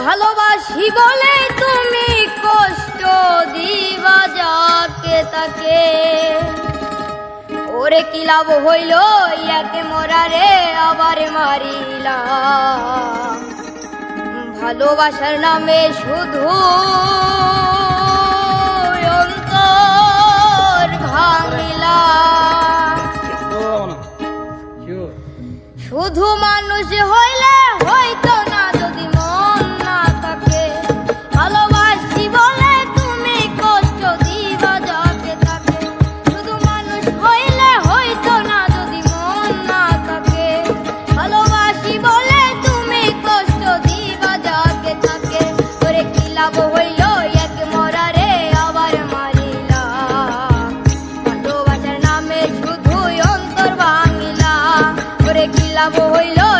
ভালোবাসি বলে তুমি কষ্ট দিবা যাকে তাকে। ওরে কি লাভ হইল ইয়াকে মরারে আবার মারিলাম। ভালোবাসার নামে শুধু hoy lo